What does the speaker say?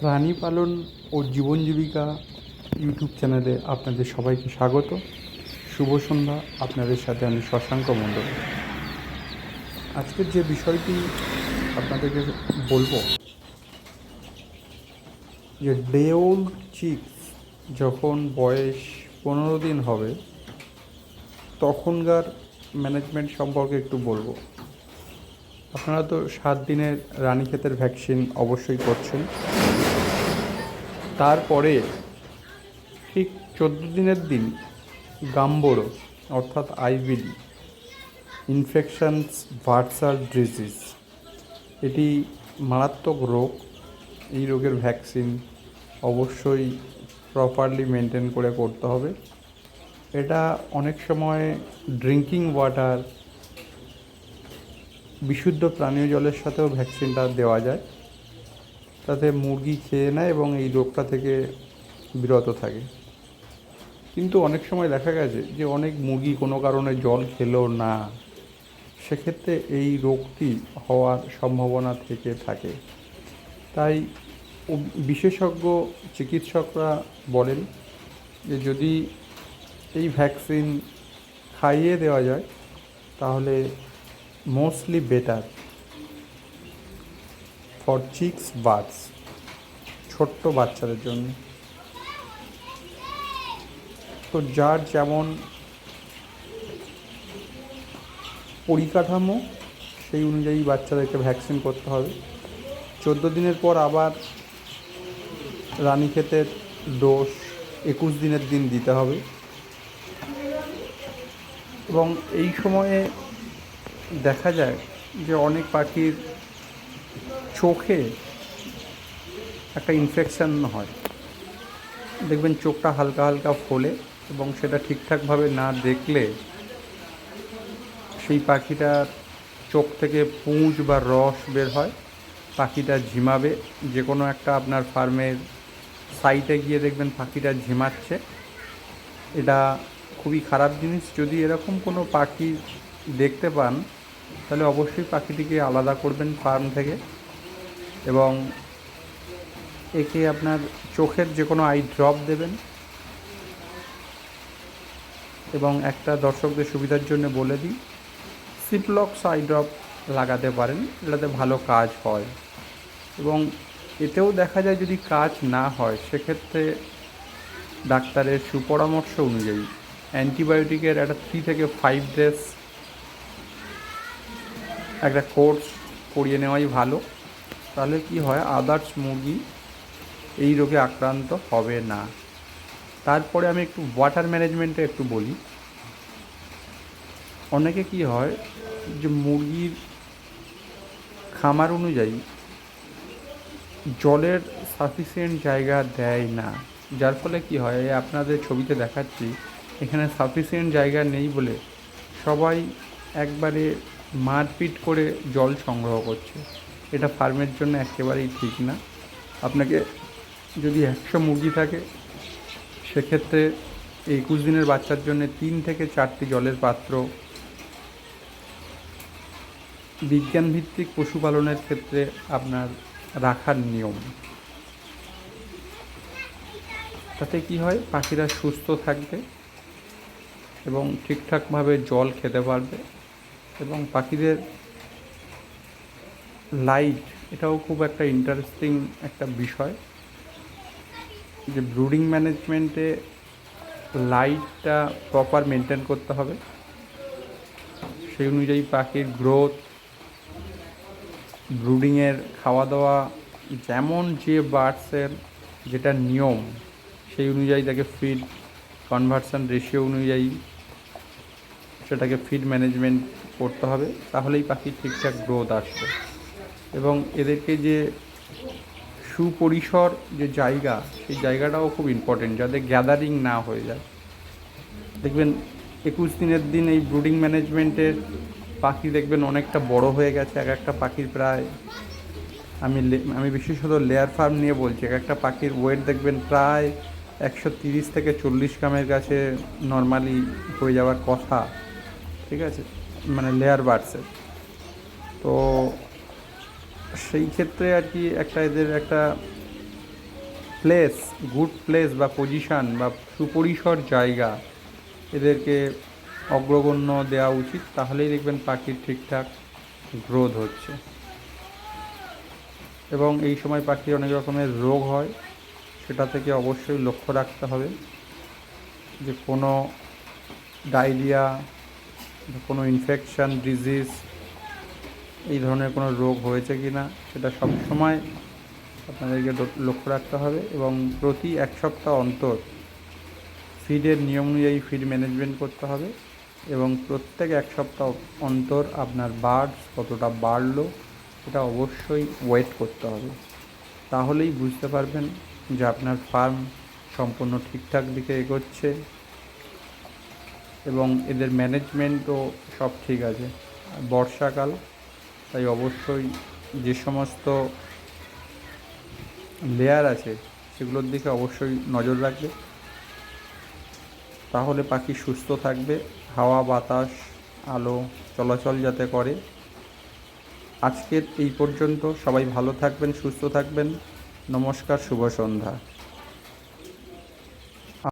প্রাণী পালন ও জীবন জীবিকা ইউটিউব চ্যানেলে আপনাদের সবাইকে স্বাগত। শুভ সন্ধ্যা, আপনাদের সাথে আমি শশাঙ্ক মণ্ডল। আজকের যে বিষয়টি আপনাদেরকে বলব, যে ডে ওল্ড চিক্স যখন বয়স পনেরো দিন হবে, তখনকার ম্যানেজমেন্ট সম্পর্কে একটু বলব। আপনারা তো সাত দিনের রানীক্ষেতের ভ্যাকসিন অবশ্যই করছেন। তারপরে ঠিক চোদ্দ দিনের দিন গাম্বোরো, অর্থাৎ আইবিডি ইনফেকশনস ভার্সাল ডিজিজ এটি মারাত্মক রোগ। এই রোগের ভ্যাকসিন অবশ্যই প্রপারলি মেনটেন করে করতে হবে। এটা অনেক সময় ড্রিঙ্কিং ওয়াটার বিশুদ্ধ পানীয় জলের সাথেও ভ্যাকসিনটা দেওয়া যায়। তাতে মুরগি খেয়ে নেয় এবং এই রোগটা থেকে বিরত থাকে। কিন্তু অনেক সময় দেখা গেছে যে অনেক মুরগি কোনো কারণে জল খেলো না। সেক্ষেত্রে এই রোগটি হওয়ার সম্ভাবনা থেকে থাকে। তাই বিশেষজ্ঞ চিকিৎসকরা বলেন যে যদি এই ভ্যাকসিন খাইয়ে দেওয়া যায়, তাহলে mostly better. For chicks birds ছোট্ট বাচ্চাদের জন্য। তো যার যেমন পরিকাঠামো, সেই অনুযায়ী বাচ্চাদেরকে ভ্যাকসিন করতে হবে। চোদ্দ দিনের পর আবার রানীক্ষেতের ডোজ একুশ দিনের দিন দিতে হবে। এবং এই সময়ে দেখা যায় যে অনেক পাখির চোখে একটা ইনফেকশান হয়। দেখবেন চোখটা হালকা হালকা ফোলে এবং সেটা ঠিকঠাকভাবে না দেখলে সেই পাখিটার চোখ থেকে পুঁজ বা রস বের হয়, পাখিটা ঝিমাবে। যে কোনো একটা আপনার ফার্মের সাইটে গিয়ে দেখবেন পাখিটা ঝিমাচ্ছে। এটা খুবই খারাপ জিনিস। যদি এরকম কোনো পাখি দেখতে পান, তাহলে অবশ্যই পাখিটিকে আলাদা করবেন ফার্ম থেকে। এবং একে আপনার চোখের যে কোনো আই ড্রপ দেবেন। এবং একটা দর্শকদের সুবিধার জন্য বলে দিই সিপলক্স আই ড্রপ লাগাতে পারেন, এটাতে ভালো কাজ হয়। এবং এতেও দেখা যায় যদি কাজ না হয়, সেক্ষেত্রে ডাক্তারের সুপরামর্শ অনুযায়ী অ্যান্টিবায়োটিকের একটা থ্রি থেকে ফাইভ ডেজ একটা কোর্স করিয়ে নেওয়াই ভালো। তাহলে কি হয়? আদার্স মুরগি এই রোগে আক্রান্ত হবে না। তারপরে আমি একটু ওয়াটার ম্যানেজমেন্টে একটু বলি। অনেকে কি হয় যে মুরগির খামার অনুযায়ী জলের সাফিসিয়েন্ট জায়গা দেয় না। যার ফলে কি হয়? আপনাদের ছবিতে দেখাচ্ছি, এখানে সাফিসিয়েন্ট জায়গা নেই বলে সবাই একবারে মারপিট করে জল সংগ্রহ করছে। এটা ফার্মের জন্য একেবারেই ঠিক না। আপনাকে যদি একশো মুরগি থাকে, সেক্ষেত্রে একুশ দিনের বাচ্চার জন্য তিন থেকে চারটি জলের পাত্র। বিজ্ঞানভিত্তিক পশুপালনের ক্ষেত্রে আপনার রাখার নিয়ম। তাতে কি হয়, পাখিরা সুস্থ থাকবে এবং ঠিকঠাকভাবে জল খেতে পারবে এবং পাখিদের লাইট এটাও খুব একটা ইন্টারেস্টিং একটা বিষয়। যে ব্রুডিং ম্যানেজমেন্টে লাইটটা প্রপার মেনটেন করতে হবে। সেই অনুযায়ী পাখির গ্রোথ ব্রুডিংয়ের খাওয়া দাওয়া যেমন যে বার্ডসের যেটা নিয়ম, সেই অনুযায়ী তাকে ফিড কনভার্সন রেশিও অনুযায়ী সেটাকে ফিড ম্যানেজমেন্ট করতে হবে। তাহলেই পাখির ঠিকঠাক গ্রোথ আসবে। এবং এদেরকে যে সুপরিসর যে জায়গা, সেই জায়গাটাও খুব ইম্পর্টেন্ট যাতে গ্যাদারিং না হয়ে যায়। দেখবেন একুশ দিনের দিন এই ব্রুডিং ম্যানেজমেন্টের পাখি দেখবেন অনেকটা বড় হয়ে গেছে। এক একটা পাখির প্রায়, আমি আমি বিশেষত লেয়ার ফার্ম নিয়ে বলছি, এক একটা পাখির ওয়েট দেখবেন প্রায় একশো তিরিশ থেকে চল্লিশ গ্রামের কাছে নর্মালি হয়ে যাওয়ার কথা, ঠিক আছে? মানে লেয়ার বার্ডসের তো সেই ক্ষেত্রে আর কি একটা এদের একটা প্লেস গুড প্লেস বা পজিশান বা সুপরিসর জায়গা এদেরকে অগ্রগণ্য দেওয়া উচিত। তাহলেই দেখবেন পাখির ঠিকঠাক গ্রোথ হচ্ছে। এবং এই সময় পাখির অনেক রকমের রোগ হয়, সেটা থেকে অবশ্যই লক্ষ্য রাখতে হবে যে কোনো ডায়রিয়া কোনো ইনফেকশান ডিজিজ এই ধরনের কোনো রোগ হয়েছে কি না, সেটা সবসময় আপনাদেরকে লক্ষ্য রাখতে হবে এবং প্রতি এক সপ্তাহ অন্তর ফিডের নিয়ম অনুযায়ী ফিড ম্যানেজমেন্ট করতে হবে এবং প্রত্যেক এক সপ্তাহ অন্তর আপনার বার্ডস কতটা বাড়লো এটা অবশ্যই ওয়েট করতে হবে। তাহলেই বুঝতে পারবেন যে আপনার ফার্ম সম্পূর্ণ ঠিকঠাক দিকে এগোচ্ছে এবং এদের ম্যানেজমেন্টও সব ঠিক আছে। বর্ষাকাল তাই অবশ্যই যে সমস্ত লেয়ার আছে, সেগুলোর দিকে অবশ্যই নজর রাখবে। তাহলে পাখি সুস্থ থাকবে, হাওয়া, বাতাস, আলো, চলাচল যাতে করে। আজকের এই পর্যন্ত সবাই ভালো থাকবেন, সুস্থ থাকবেন। নমস্কার, শুভ সন্ধ্যা।